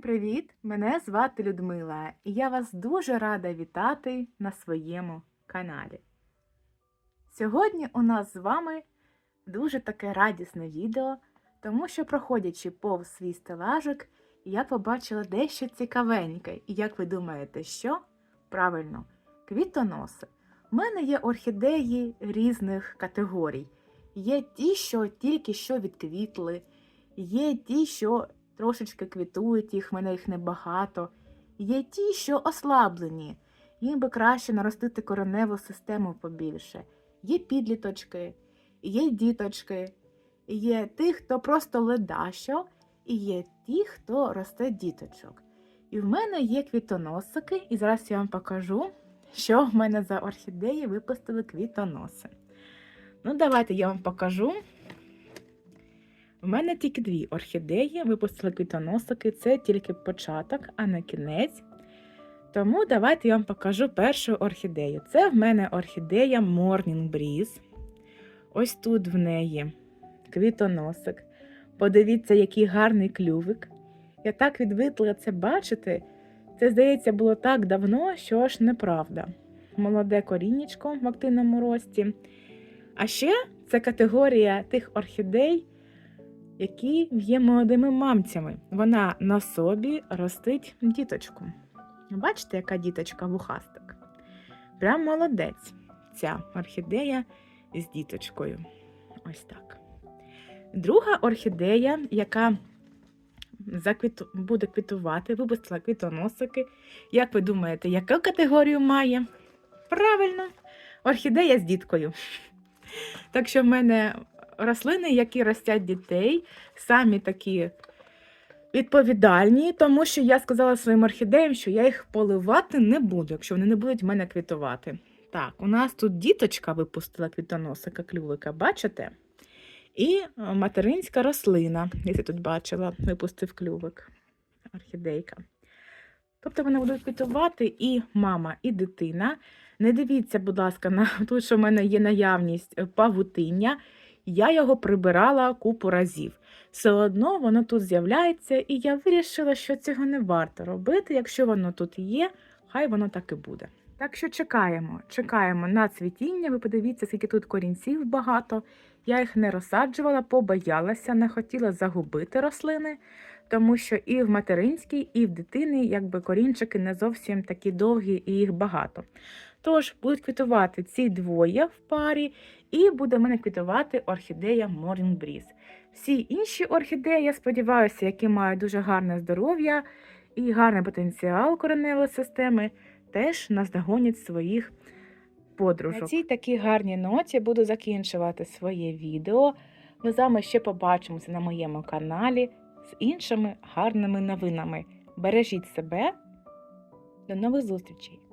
привіт! Мене звати Людмила, і я вас дуже рада вітати на своєму каналі. Сьогодні у нас з вами дуже таке радісне відео, тому що, проходячи повз свій стелажик, я побачила дещо цікавеньке. І як ви думаєте, що? Правильно, квітоноси. У мене є орхідеї різних категорій. Є ті, що тільки що відквітли, є ті, що трошечки квітують їх, в мене їх небагато. Є ті, що ослаблені, їм би краще наростити кореневу систему побільше. Є підліточки, є діточки, є ті, хто просто ледащо, і є ті, хто росте діточок. І в мене є квітоносики, і зараз я вам покажу, що в мене за орхідеї випустили квітоноси. Ну, давайте я вам покажу. У мене тільки дві орхідеї, випустили квітоносики. Це тільки початок, а не кінець. Тому давайте я вам покажу першу орхідею. Це в мене орхідея Morning Breeze. Ось тут в неї квітоносик. Подивіться, який гарний клювик. Я так відвидла це бачити. Це, здається, було так давно, що аж неправда. Молоде коріннячко в активному рості. А ще це категорія тих орхідей, які є молодими мамцями. Вона на собі ростить діточку. Бачите, яка діточка вухастик? Прям молодець. Ця орхідея з діточкою. Ось так. Друга орхідея, яка заквіту... буде квітувати, випустила квітоносики. Як ви думаєте, яку категорію має? Правильно, орхідея з діткою. Так що в мене рослини, які ростять дітей, самі такі відповідальні, тому що я сказала своїм орхідеям, що я їх поливати не буду, якщо вони не будуть в мене квітувати. Так, у нас тут діточка випустила квітоносика клювика, бачите? І материнська рослина, якщо тут бачила, випустив клювик, орхідейка. Тобто вони будуть квітувати і мама, і дитина. Не дивіться, будь ласка, на тут, що в мене є наявність павутиння. Я його прибирала купу разів. Все одно воно тут з'являється, і я вирішила, що цього не варто робити. Якщо воно тут є, хай воно так і буде. Так що чекаємо, чекаємо на цвітіння. Ви подивіться, скільки тут корінців багато. Я їх не розсаджувала, побоялася, не хотіла загубити рослини, тому що і в материнській, і в дитини якби корінчики не зовсім такі довгі і їх багато. Тож будуть квітувати ці двоє в парі, і буде в мене квітувати орхідея Morning Breeze. Всі інші орхідеї, я сподіваюся, які мають дуже гарне здоров'я і гарний потенціал кореневої системи, теж наздогонять своїх подружок. На цій такій гарній ноті буду закінчувати своє відео. Ми з вами ще побачимося на моєму каналі з іншими гарними новинами. Бережіть себе. До нових зустрічей!